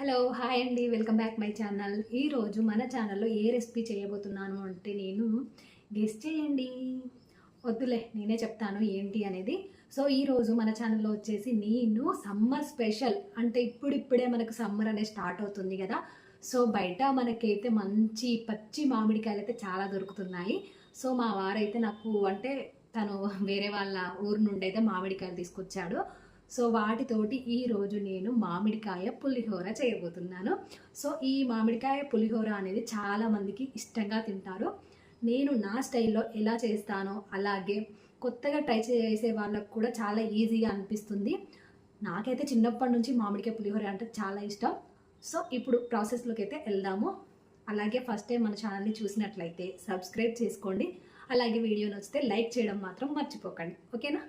Hello hi అండి. Welcome back my channel ఈరోజు మన ఛానల్లో ఏ రెసిపీ చేయబోతున్నాను అంటే నేను గెస్ట్ చేయండి. వద్దులే నేనే చెప్తాను ఏంటి అనేది. సో ఈరోజు మన ఛానల్లో వచ్చేసి నేను సమ్మర్ స్పెషల్ అంటే ఇప్పుడిప్పుడే మనకు సమ్మర్ అనేది స్టార్ట్ అవుతుంది కదా. సో బయట మనకైతే మంచి పచ్చి మామిడికాయలు అయితే చాలా దొరుకుతున్నాయి. సో మా వారైతే నాకు అంటే తను వేరే వాళ్ళ ఊరు నుండి అయితే మామిడికాయలు తీసుకొచ్చాడు. సో వాటితోటి ఈరోజు నేను మామిడికాయ పులిహోర చేయబోతున్నాను. సో ఈ మామిడికాయ పులిహోర అనేది చాలామందికి ఇష్టంగా తింటారు. నేను నా స్టైల్లో ఎలా చేస్తానో అలాగే కొత్తగా ట్రై చేసే వాళ్ళకు కూడా చాలా ఈజీగా అనిపిస్తుంది. నాకైతే చిన్నప్పటి నుంచి మామిడికాయ పులిహోర అంటే చాలా ఇష్టం. సో ఇప్పుడు ప్రాసెస్లోకి అయితే వెళ్దాము. అలాగే ఫస్ట్ టైం మన ఛానల్ని చూసినట్లయితే సబ్స్క్రైబ్ చేసుకోండి. అలాగే వీడియో నచ్చితే లైక్ చేయడం మాత్రం మర్చిపోకండి. ఓకేనా?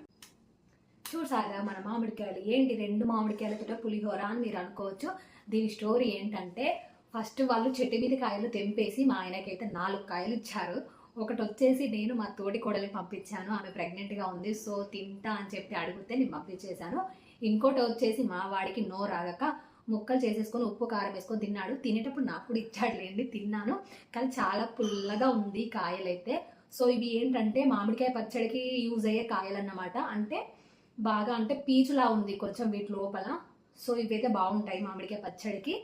చూసారా మన మామిడికాయలు. ఏంటి రెండు మామిడికాయలతో పులిహోర అని మీరు అనుకోవచ్చు. దీని స్టోరీ ఏంటంటే ఫస్ట్ వాళ్ళు చెట్టు మీద కాయలు తెంపేసి మా ఆయనకైతే నాలుగు కాయలు ఇచ్చారు. ఒకటి వచ్చేసి నేను మా తోటి కోడలికి పంపించాను. ఆమె ప్రెగ్నెంట్గా ఉంది సో తింటా అని చెప్పి అడిగితే నేను పంపించేశాను. ఇంకోటి వచ్చేసి మా వాడికి నో రాగక ముక్కలు చేసేసుకొని ఉప్పు కారం వేసుకొని తిన్నాడు. తినేటప్పుడు నాకు కూడా ఇచ్చాడులేండి తిన్నాను. కానీ చాలా పుల్లగా ఉంది కాయలైతే. సో ఇవి ఏంటంటే మామిడికాయ పచ్చడికి యూజ్ అయ్యే కాయలు అన్నమాట అంటే బాగా అంటే పీచులా ఉంది కొంచెం వీటి లోపల. సో ఇవైతే బాగుంటాయి మామిడికాయ పచ్చడికి.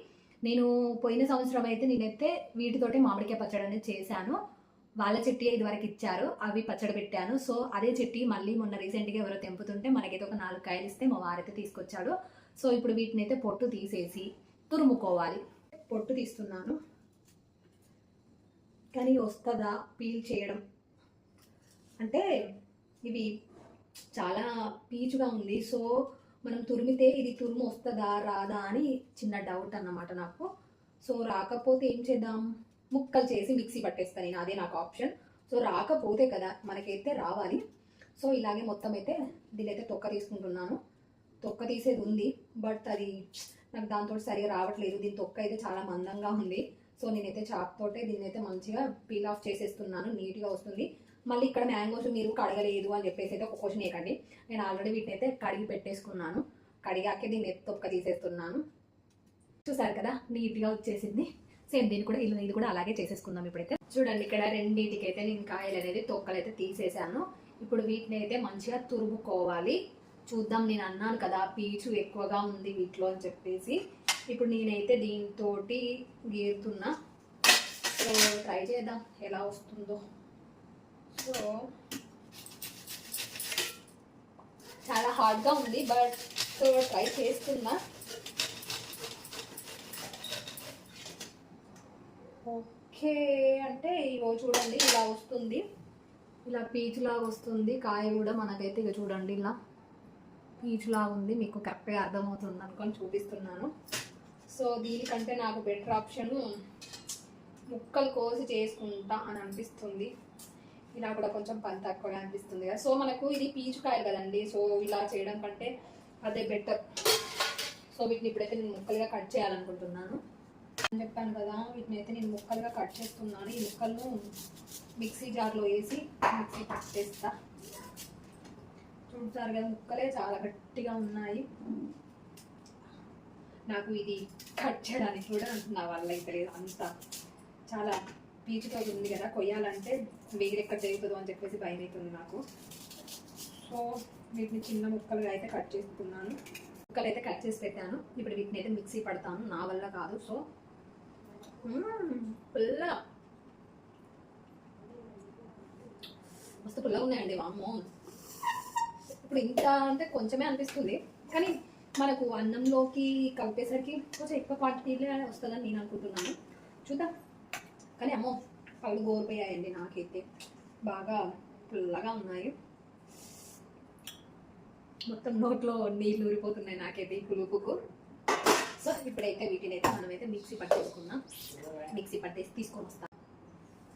నేను పోయిన సంవత్సరం అయితే నేనైతే వీటితోటే మామిడికాయ పచ్చడి అనేది చేశాను. వాళ్ళ చెట్టి ఇదివరకు ఇచ్చారు అవి పచ్చడి పెట్టాను. సో అదే చెట్టి మళ్ళీ మొన్న రీసెంట్గా ఎవరో తెంపుతుంటే మనకైతే ఒక నాలుగు కాయలు ఇస్తే మా వారైతే తీసుకొచ్చాడు. సో ఇప్పుడు వీటిని అయితే పొట్టు తీసేసి తురుముకోవాలి. పొట్టు తీస్తున్నాను. కానీ వస్తుందా? పీల్ చేయడం. అంటే ఇవి చాలా పీచుగా ఉంది. సో మనం తురిమితే ఇది తురుము వస్తుందా రాదా అని చిన్న డౌట్ అన్నమాట నాకు. సో రాకపోతే ఏం చేద్దాం? ముక్కలు చేసి మిక్సీ పట్టేస్తాను నేను. అదే నాకు ఆప్షన్ సో రాకపోతే కదా మనకైతే రావాలి. సో ఇలాగే మొత్తం అయితే దీని అయితే తొక్క తీసుకుంటున్నాను. తొక్క తీసేది ఉంది. బట్ అది నాకు దాంతో సరిగా రావట్లేదు. దీని తొక్క అయితే చాలా మందంగా ఉంది. సో నేనైతే చాక్ తోటే మంచిగా పీల్ ఆఫ్ చేసేస్తున్నాను. నీట్గా వస్తుంది. మళ్ళీ ఇక్కడ మ్యాంగోస్ మీరు కడగలేదు అని చెప్పేసి అయితే ఒక క్వశ్చన్ వేయకండి. నేను ఆల్రెడీ వీటిని అయితే కడిగి పెట్టేసుకున్నాను. కడిగాకే దీన్ని తొక్క తీసేస్తున్నాను. చూసారు కదా నీట్గా వచ్చేసింది. సేమ్ దీన్ని కూడా ఇల్లు ఇది కూడా అలాగే చేసేసుకుందాం ఇప్పుడైతే. చూడండి ఇక్కడ రెండింటికి అయితే నేను కాయలు అనేది తొక్కలు అయితే తీసేసాను ఇప్పుడు వీటిని అయితే మంచిగా తురుముకోవాలి. చూద్దాం నేను అన్నాను కదా పీచు ఎక్కువగా ఉంది వీటిలో అని చెప్పేసి. ఇప్పుడు నేనైతే దీంతో గీరుతున్నా. సో ట్రై చేద్దాం ఎలా వస్తుందో. సో చాలా హార్డ్గా ఉంది బట్ సో ట్రై చేస్తున్నా. ఓకే అంటే ఇగో చూడండి ఇలా వస్తుంది. ఇలా పీచులాగా వస్తుంది కాయ కూడా మనకైతే ఇక చూడండి ఇలా పీచులాగా ఉంది. మీకు కరెక్ట్గా అర్థమవుతుంది అనుకొని చూపిస్తున్నాను. సో దీనికంటే నాకు బెటర్ ఆప్షన్ ముక్కలు కోసి చేసుకుంటా అని అనిపిస్తుంది. ఇలా కూడా కొంచెం పని తక్కువగా అనిపిస్తుంది కదా. సో మనకు ఇది పీచుకాయలు కదండి. సో ఇలా చేయడం కంటే అదే బెటర్ సో వీటిని ఇప్పుడైతే నేను ముక్కలుగా కట్ చేయాలనుకుంటున్నాను. అని చెప్పాను కదా వీటిని అయితే నేను ముక్కలుగా కట్ చేస్తున్నాను. ఈ ముక్కలను మిక్సీ జార్లో వేసి మిక్సీ పట్టేస్తా చూడతారు కదా ముక్కలే చాలా గట్టిగా ఉన్నాయి. నాకు ఇది కట్ చేయడానికి కూడా నా వల్ల అయితే అంత. చాలా పీచుతో ఉంది కదా కొయ్యాలంటే వేరే ఎక్కడ జరుగుతుందో అని చెప్పేసి భయం అవుతుంది నాకు. సో వీటిని చిన్న ముక్కలుగా అయితే కట్ చేసుకున్నాను. ముక్కలు అయితే కట్ చేసి పెట్టాను. ఇప్పుడు వీటిని అయితే మిక్సీ పడతాను. నా వల్ల కాదు. సో పుల్ల. మస్తు పుల్లగా ఉన్నాయండి. వామ్మో. ఇప్పుడు ఇంత అంటే కొంచెమే అనిపిస్తుంది. కానీ మనకు అన్నంలోకి కలిపేసరికి కొంచెం ఎక్కువ క్వాంటిటీలే వస్తుందని నేను అనుకుంటున్నాను. చూద్దాం. కానీ అమ్మో పళ్ళు గోరిపోయాయండి నాకైతే. బాగా పుల్లగా ఉన్నాయి. మొత్తం నోట్లో నీళ్ళు ఊరిపోతున్నాయి నాకైతే ఈ పులుపుకు. సో ఇప్పుడైతే వీటిని అయితే మనమైతే మిక్సీ పట్టేసుకుందాం. మిక్సీ పట్టేసి తీసుకొని వస్తాం.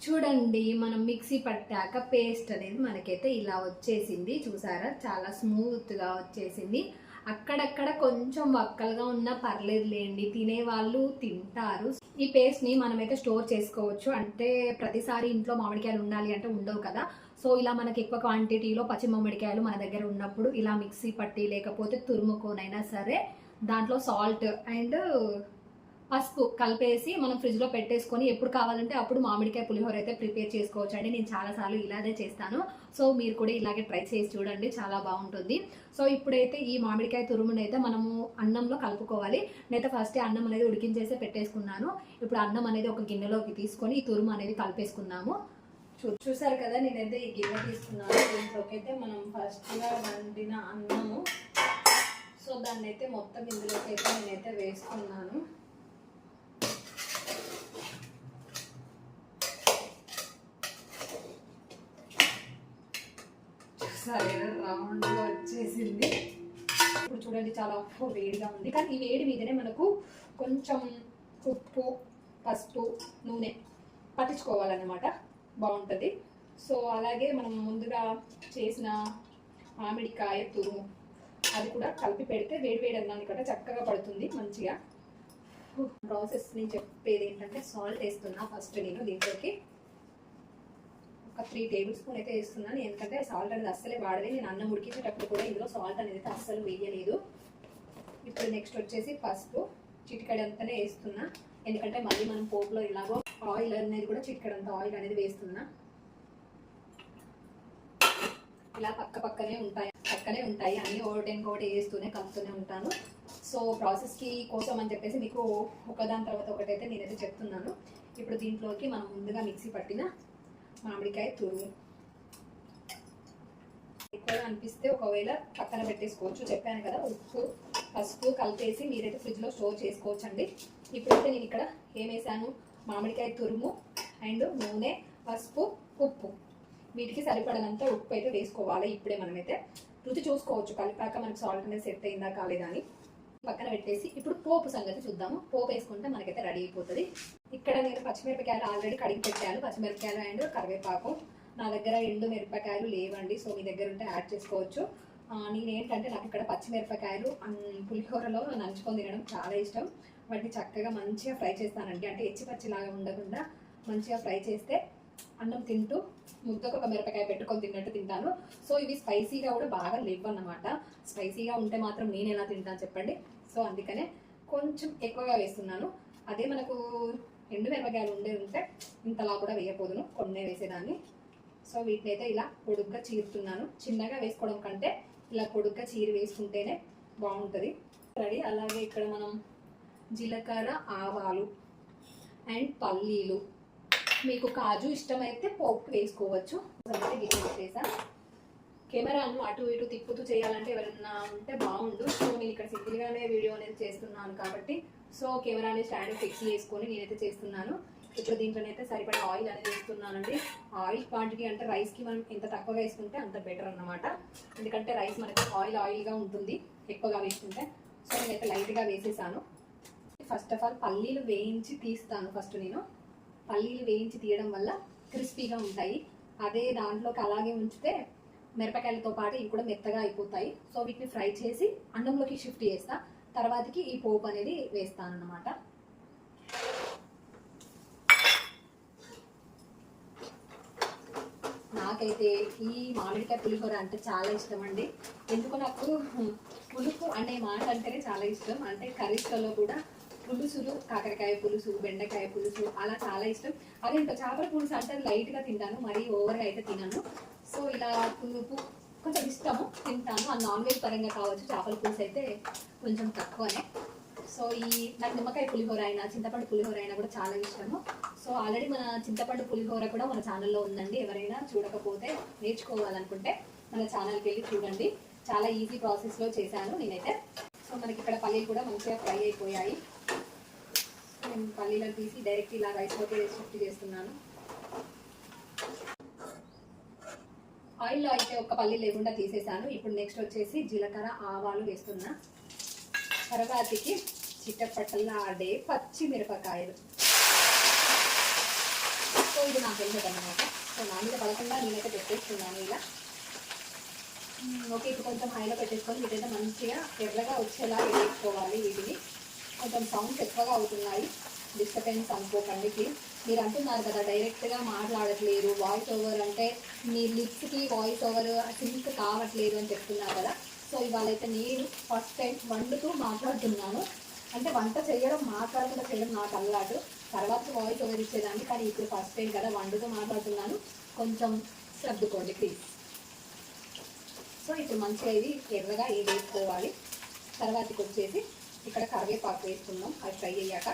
చూడండి మనం మిక్సీ పట్టాక పేస్ట్ అనేది మనకైతే ఇలా వచ్చేసింది. చూసారా? చాలా స్మూత్గా వచ్చేసింది. అక్కడక్కడ కొంచెం వక్కలుగా ఉన్నా పర్లేదులేండి. తినేవాళ్ళు తింటారు. ఈ పేస్ట్ని మనమైతే స్టోర్ చేసుకోవచ్చు. అంటే ప్రతిసారి ఇంట్లో మామిడికాయలు ఉండాలి అంటే ఉండవు కదా. సో ఇలా మనకి ఎక్కువ క్వాంటిటీలో పచ్చి మామిడికాయలు మన దగ్గర ఉన్నప్పుడు ఇలా మిక్సీ పట్టి లేకపోతే తురుముకోనైనా సరే దాంట్లో సాల్ట్ అండ్ పసుపు కలిపేసి మనం ఫ్రిడ్జ్లో పెట్టేసుకొని ఎప్పుడు కావాలంటే అప్పుడు మామిడికాయ పులిహోర అయితే ప్రిపేర్ చేసుకోవచ్చు అండి. నేను చాలాసార్లు ఇలాగే చేస్తాను. సో మీరు కూడా ఇలాగే ట్రై చేసి చూడండి. చాలా బాగుంటుంది. సో ఇప్పుడైతే ఈ మామిడికాయ తురుమును అయితే మనము అన్నంలో కలుపుకోవాలి. నేనైతే ఫస్ట్ అన్నం అనేది ఉడికించేసి పెట్టేసుకున్నాను. ఇప్పుడు అన్నం అనేది ఒక గిన్నెలోకి తీసుకొని ఈ తురుము అనేది కలిపేసుకున్నాము చూ చూసారు కదా నేనైతే ఈ గిన్నె తీసుకున్నాను. దీంట్లోకి అయితే మనం ఫస్ట్గా వండిన అన్నము. సో దాన్ని అయితే మొత్తం ఇందులోకి అయితే నేనైతే వేసుకున్నాను. సరే రౌండ్గా వచ్చేసింది. ఇప్పుడు చూడండి చాలా వేడిగా ఉంది. కానీ ఈ వేడి మీదనే మనకు కొంచెం ఉప్పు పసుపు నూనె పట్టించుకోవాలన్నమాట. బాగుంటుంది. సో అలాగే మనం ముందుగా చేసిన మామిడికాయ తురుము అది కూడా కలిపి పెడితే వేడి వేడి అన్నాను కూడా చక్కగా పడుతుంది మంచిగా. ప్రాసెస్ నేను చెప్పేది ఏంటంటే సాల్ట్ వేస్తున్నా ఫస్ట్ నేను దీంట్లోకి. ఒక త్రీ టేబుల్ స్పూన్ అయితే వేస్తున్నాను. ఎందుకంటే సాల్ట్ అనేది అస్సలే వాడలేదు నేను అన్నం ఉడికించేటప్పుడు కూడా ఇందులో సాల్ట్ అనేది అయితే అస్సలు వేయలేదు. ఇప్పుడు నెక్స్ట్ వచ్చేసి పసుపు చిటికడంతనే వేస్తున్నా. ఎందుకంటే మళ్ళీ మనం పోపులో ఇలాగో ఆయిల్ అనేది కూడా చిటికడంత ఆయిల్ అనేది వేస్తున్నా. ఇలా పక్క పక్కనే ఉంటాయి పక్కనే ఉంటాయి. అన్ని ఒకటి ఇంకోటి వేస్తూనే కలుపుతూనే ఉంటాను. సో ప్రాసెస్కి కోసం అని చెప్పేసి మీకు ఒకదాని తర్వాత ఒకటైతే నేనైతే చెప్తున్నాను. ఇప్పుడు దీంట్లోకి మనం ముందుగా మిక్సీ పట్టిన మామిడికాయ తురుము. ఎక్కువగా అనిపిస్తే ఒకవేళ పక్కన పెట్టేసుకోవచ్చు. చెప్పాను కదా ఉప్పు పసుపు కలిపేసి మీరైతే ఫ్రిడ్జ్లో స్టోర్ చేసుకోవచ్చు అండి ఇప్పుడైతే నేను ఇక్కడ ఏం మామిడికాయ తురుము అండ్ నూనె పసుపు ఉప్పు. వీటికి సరిపడనంత ఉప్పు అయితే వేసుకోవాలి ఇప్పుడే మనమైతే. రుచి చూసుకోవచ్చు. కలిపాక మనకి సాల్ట్ అనేది సెట్ అయిందా కాలేదా అని. పక్కన పెట్టేసి ఇప్పుడు పోపు సంగతి చూద్దాము. పోపు వేసుకుంటే మనకైతే రెడీ అయిపోతుంది. ఇక్కడ నేను పచ్చిమిరపకాయలు ఆల్రెడీ కడిగి పెట్టాను. పచ్చిమిరపకాయలు అండ్ కరివేపాకు. నా దగ్గర ఎండు మిరపకాయలు లేవండి సో మీ దగ్గర ఉంటే యాడ్ చేసుకోవచ్చు. నేనేంటంటే నాకు ఇక్కడ పచ్చిమిరపకాయలు పులిహోరలో నంచుకొని తినడం చాలా ఇష్టం. వాటిని చక్కగా మంచిగా ఫ్రై చేస్తానండి. అంటే ఎచ్చి పచ్చిలాగా ఉండకుండా మంచిగా ఫ్రై చేస్తే అన్నం తింటూ ముద్దకు ఒక మిరపకాయ పెట్టుకొని తిన్నట్టు తింటాను. సో ఇవి స్పైసీగా కూడా బాగా లేవు అన్నమాట స్పైసీగా ఉంటే మాత్రం నేను ఎలా తింటాను చెప్పండి. సో అందుకనే కొంచెం ఎక్కువగా వేస్తున్నాను. అదే మనకు ఎండు మిరపకాయలు ఉండే ఉంటే ఇంతలా కూడా వేయకూడదును కొన్నే వేసేదాన్ని. సో వీటిని అయితే ఇలా పొడుగ్గా చీరుతున్నాను. చిన్నగా వేసుకోవడం కంటే ఇలా పొడుగ్గా చీరి వేసుకుంటేనే బాగుంటుంది. రెడీ? అలాగే ఇక్కడ మనం జీలకర్ర ఆవాలు అండ్ పల్లీలు మీకు కాజు ఇష్టమైతే పోపు వేసుకోవచ్చు. అదైతే కెమెరాను అటు ఇటు తిప్పుతూ చేయాలంటే ఎవరైనా ఉంటే బాగుండు. సో నేను ఇక్కడ సింగిల్గానే వీడియో అనేది చేస్తున్నాను కాబట్టి సో కెమెరాని స్టాండ్ ఫిక్స్ చేసుకొని నేనైతే చేస్తున్నాను. ఇప్పుడు దీంట్లోనైతే సరిపడా ఆయిల్ అనేది వేస్తున్నానండి. ఆయిల్ క్వాంటిటీ అంటే రైస్కి మనం ఎంత తక్కువగా వేసుకుంటే అంత బెటర్ అన్నమాట. ఎందుకంటే రైస్ మనకి ఆయిల్ ఆయిల్గా ఉంటుంది ఎక్కువగా వేసుకుంటే. సో నేనైతే లైట్గా వేసేసాను. ఫస్ట్ ఆఫ్ ఆల్ పల్లీలు వేయించి తీస్తాను ఫస్ట్ నేను. పల్లీలు వేయించి తీయడం వల్ల క్రిస్పీగా ఉంటాయి. అదే దాంట్లోకి అలాగే ఉంచితే మిరపకాయలతో పాటు ఇవి కూడా మెత్తగా అయిపోతాయి. సో వీటిని ఫ్రై చేసి అన్నంలోకి షిఫ్ట్ చేస్తా. తర్వాతకి ఈ పోపు అనేది వేస్తాను అన్నమాట. నాకైతే ఈ మామిడికాయ పులిహోర అంటే చాలా ఇష్టం అండి. ఎందుకు నాకు పులుపు అనే మాట అంటేనే చాలా ఇష్టం. అంటే కర్రీస్లలో కూడా పులుసులు కాకరకాయ పులుసు బెండకాయ పులుసు అలా చాలా ఇష్టం. అదే ఇంకా చేపల పులుసు అంటే లైట్గా తింటాను మరీ ఓవర్గా అయితే తినను. సో ఇలా పులుపు కొంచెం ఇష్టము తింటాను. ఆ నాన్ వెజ్ పరంగా కావచ్చు చేపల పులుసు అయితే కొంచెం తక్కువనే. సో ఈ నాకు నిమ్మకాయ పులిహోర అయినా చింతపండు పులిహోర అయినా కూడా చాలా ఇష్టము. సో ఆల్రెడీ మన చింతపండు పులిహోర కూడా మన ఛానల్లో ఉందండి. ఎవరైనా చూడకపోతే నేర్చుకోవాలనుకుంటే మన ఛానల్కి వెళ్ళి చూడండి. చాలా ఈజీ ప్రాసెస్లో చేశాను నేనైతే. సో మనకి ఇక్కడ పల్లీలు కూడా మంచిగా ఫ్రై అయిపోయాయి. నేను పల్లీలను తీసి డైరెక్ట్ ఇలా రైస్లోకి షిఫ్ట్ చేస్తున్నాను. ఆయిల్లో అయితే ఒక పల్లి లేకుండా తీసేసాను. ఇప్పుడు నెక్స్ట్ వచ్చేసి జీలకర్ర ఆవాలు వేస్తున్నా. తర్వాతకి చిట్టపట్టలాడే ఆడే పచ్చిమిరపకాయలు సో ఇది నాకు తెలియదు అనమాట సో నా మీద పడకుండా నేనైతే పెట్టేస్తున్నాను ఇలా. ఓకే ఇప్పుడు కొంచెం హైలో పెట్టేసుకొని వీటైతే మంచిగా ఎర్రగా వచ్చేలా వేసుకోవాలి వీటిని. కొంచెం సౌండ్స్ ఎక్కువగా అవుతున్నాయి. డిస్టర్బెన్స్ అనుకోకండి ప్లీజ్ మీరు అంటున్నారు కదా డైరెక్ట్గా మాట్లాడట్లేదు వాయిస్ ఓవర్ అంటే మీ లిప్స్కి వాయిస్ ఓవర్ సింక్ కావట్లేదు అని చెప్తున్నారు కదా. సో ఇవాళ అయితే నేను ఫస్ట్ టైం వండుతూ మాట్లాడుతున్నాను. అంటే వంట చేయడం మాట్లాడకుండా చేయడం నాకు అలవాటు. తర్వాత వాయిస్ ఓవర్ ఇచ్చేదాన్ని కానీ ఇప్పుడు ఫస్ట్ టైం కదా వండుతూ మాట్లాడుతున్నాను. కొంచెం సర్దుకోండి ప్లీజ్ సో ఇప్పుడు మంచిగా ఇది ఎర్రగా ఇది వేసుకోవాలి తర్వాతకి వచ్చేసి ఇక్కడ కరివేపాకు వేస్తున్నాం అది ఫ్రై అయ్యాక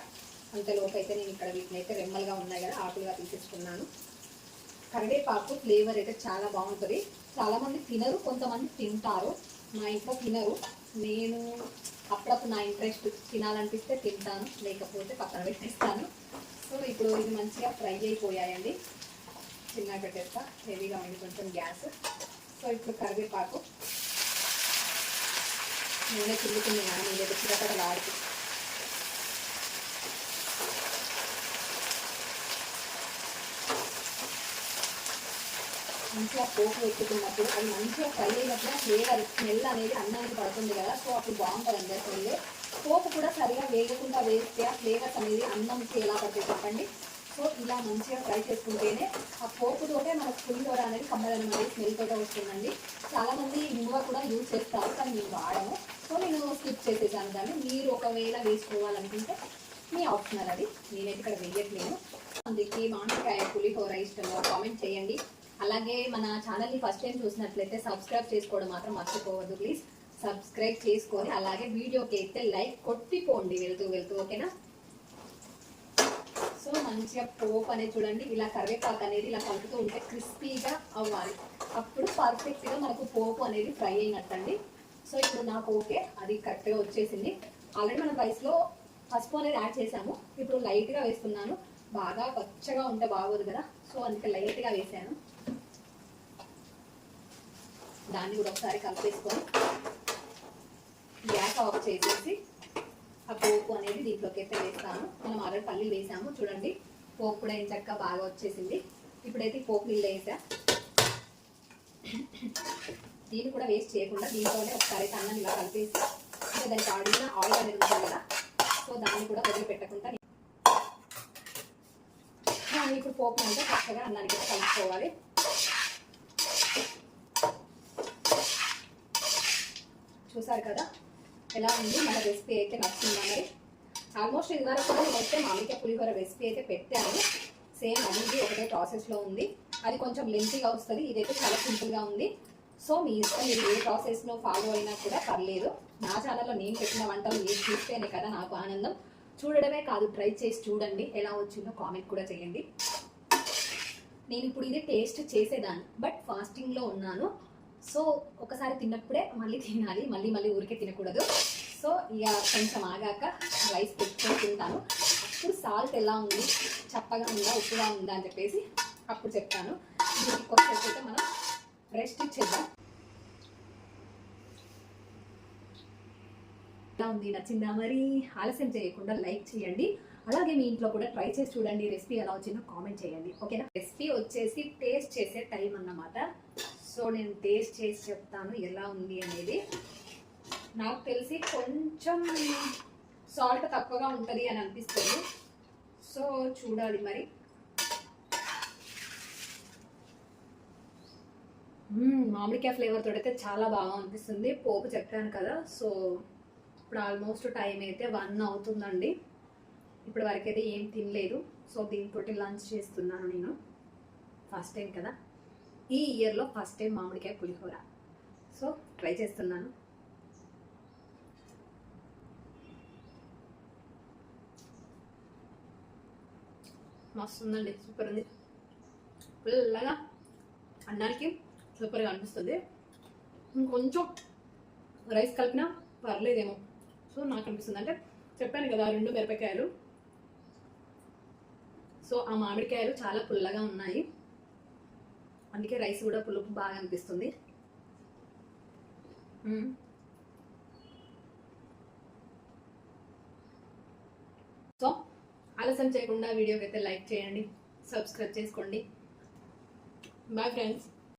అంతలోపు అయితే నేను ఇక్కడ వీటిని అయితే రెమ్మలుగా ఉన్నాయి కదా ఆకులుగా తీసేసుకున్నాను. కరివేపాకు ఫ్లేవర్ అయితే చాలా బాగుంటుంది. చాలామంది తినరు కొంతమంది తింటారు. మా ఇంట్లో తినరు. నేను అప్పుడప్పుడు నా ఇంట్రెస్ట్ తినాలనిపిస్తే తింటాను లేకపోతే పక్కన పెట్టేస్తాను. సో ఇప్పుడు ఇది మంచిగా ఫ్రై అయిపోయాయండి. చిన్నగా పెట్టేస్తా. హెవీగా ఉంది కొంచెం గ్యాస్. సో ఇప్పుడు కరివేపాకు నూనె చిల్లుతుంది కానీ మీద చిరకడలు మంచిగా పోపు పెట్టుకున్నప్పుడు అది మంచిగా ఫ్రై అయినప్పుడు ఫ్లేవర్ స్మెల్ అనేది అన్నానికి పడుతుంది కదా సో అప్పుడు బాగుంటుంది అందరి స్మెల్. పోపు కూడా సరిగా వేగకుండా వేస్తే ఆ ఫ్లేవర్స్ అనేది అన్నంకి ఎలా పడుతుంది చెప్పండి. సో ఇలా మంచిగా ఫ్రై చేసుకుంటేనే ఆ పోపుతోటే మనకు పులిహోర అనేది కమ్మదనం అనేది స్మెల్ తోట వస్తుందండి. చాలామంది ఇంగువ కూడా యూజ్ చేస్తారు కానీ మేము వాడము సో నేను స్కిప్ చేసేసాను దాన్ని మీరు ఒకవేళ వేసుకోవాలనుకుంటే మీ ఆప్షనల్ అది. నేనైతే ఇక్కడ వేయట్లేను అందుకే మామిడికాయ పులిహోర ఇష్టంగా కామెంట్ చేయండి. అలాగే మన ఛానల్ని ఫస్ట్ టైం చూసినట్లయితే సబ్స్క్రైబ్ చేసుకోవడం మాత్రం మర్చిపోవద్దు ప్లీజ్ సబ్స్క్రైబ్ చేసుకొని అలాగే వీడియోకి అయితే లైక్ కొట్టిపోండి వెళ్తూ వెళ్తూ ఓకేనా సో మంచిగా పోప్ అనేది చూడండి ఇలా కరివేపాకు అనేది ఇలా కలుపుతూ ఉంటే క్రిస్పీగా అవ్వాలి. అప్పుడు పర్ఫెక్ట్గా మనకు పోపు అనేది ఫ్రై అయినట్టండి. సో ఇప్పుడు నాకు ఓకే అది కరెక్ట్గా వచ్చేసింది. ఆల్రెడీ మనం రైస్లో పసుపు అనేది యాడ్ చేసాము. ఇప్పుడు లైట్గా వేస్తున్నాను. బాగా పచ్చగా ఉంటే బాగోదు కదా. సో అందుకే లైట్గా వేసాను. దాన్ని కూడా ఒకసారి కలిపేసుకొని గ్యాస్ ఆఫ్ చేసేసి ఆ పోపు అనేది దీంట్లోకి అయితే వేస్తాను. మనం ఆల్రెడీ పల్లీలు వేసాము చూడండి. పోపు కూడా ఏం చక్కగా బాగా వచ్చేసింది. ఇప్పుడైతే పోపు నీళ్ళు వేసా. దీన్ని కూడా వేస్ట్ చేయకుండా దీంట్లోనే ఒకసారి అయితే అన్నం ఇలా కలిపేసి అంటే దానికి ఆడిన ఆయిల్ అనేది ఉంటుంది కదా సో దాన్ని కూడా వదిలిపెట్టకుండా ఆ, ఇప్పుడు పోపు అంటే చక్కగా అన్నానికి కలుపుకోవాలి. చూసారు కదా ఎలా ఉంది మన రెసిపీ అయితే నచ్చిందా మరి? ఆల్మోస్ట్ ఇదివరకు వరకు మామిడికాయ పులిహోర రెసిపీ అయితే పెట్టాను. సేమ్ అనేది ఒకటే ప్రాసెస్లో ఉంది. అది కొంచెం లెంతీగా వస్తుంది. ఇదైతే చాలా సింపుల్గా ఉంది. సో మీ ఇష్టం మీరు ఏ ప్రాసెస్లో ఫాలో అయినా కూడా పర్లేదు. నా ఛానల్లో నేను పెట్టిన వంటలు ఏది చూస్తేనే కదా నాకు ఆనందం. చూడడమే కాదు ట్రై చేసి చూడండి. ఎలా వచ్చిందో కామెంట్ కూడా చేయండి. నేను ఇప్పుడు ఇది టేస్ట్ చేసేదాన్ని బట్ ఫాస్టింగ్లో ఉన్నాను. సో ఒకసారి తిన్నప్పుడే మళ్ళీ తినాలి మళ్ళీ మళ్ళీ ఊరికే తినకూడదు. సో ఇక కొంచెం ఆగాక రైస్ పెట్టుకొని తింటాను. అప్పుడు సాల్ట్ ఎలా ఉంది? చప్పగా ఉందా? ఉప్పుగా ఉందా? అని చెప్పేసి అప్పుడు చెప్తాను. దీనికి కొద్దిసేపు మనం రెస్ట్ ఇచ్చేద్దాం. ఎలా ఉంది? నచ్చిందా మరి? ఆలస్యం చేయకుండా లైక్ చేయండి. అలాగే మీ ఇంట్లో కూడా ట్రై చేసి చూడండి. రెసిపీ ఎలా వచ్చిందో కామెంట్ చేయండి. ఓకేనా? రెసిపీ వచ్చేసి టేస్ట్ చేసే టైం అన్నమాట. సో నేను టేస్ట్ చేసి చెప్తాను ఎలా ఉంది అనేది. నాకు తెలిసి కొంచెం సాల్ట్ తక్కువగా ఉంటుంది అని అనిపిస్తుంది. సో చూడాలి మరి. మామిడికాయ ఫ్లేవర్ తోడైతే చాలా బాగా అనిపిస్తుంది పోపు చెప్పాను కదా సో ఇప్పుడు ఆల్మోస్ట్ టైం అయితే వన్ అవుతుందండి. ఇప్పటి వరకు అయితే ఏం తినలేదు. సో దీంతో లంచ్ చేస్తున్నాను నేను. ఫస్ట్ టైం కదా. ఈ ఇయర్లో ఫస్ట్ టైం మామిడికాయ పులిహోర. సో ట్రై చేస్తున్నాను. మస్తు ఉందండి సూపర్ ఉంది. పుల్లగా అన్నానికి సూపర్గా అనిపిస్తుంది. ఇంకొంచెం రైస్ కలిపినా పర్లేదేమో. సో నాకు అనిపిస్తుంది అంటే చెప్పాను కదా రెండు మిరపకాయలు. సో ఆ మామిడికాయలు చాలా పుల్లగా ఉన్నాయి. అందుకే రైస్ కూడా పులుపు బాగా అనిపిస్తుంది. సో ఆలస్యం చేయకుండా వీడియోకి అయితే లైక్ చేయండి సబ్స్క్రైబ్ చేసుకోండి. Bye friends.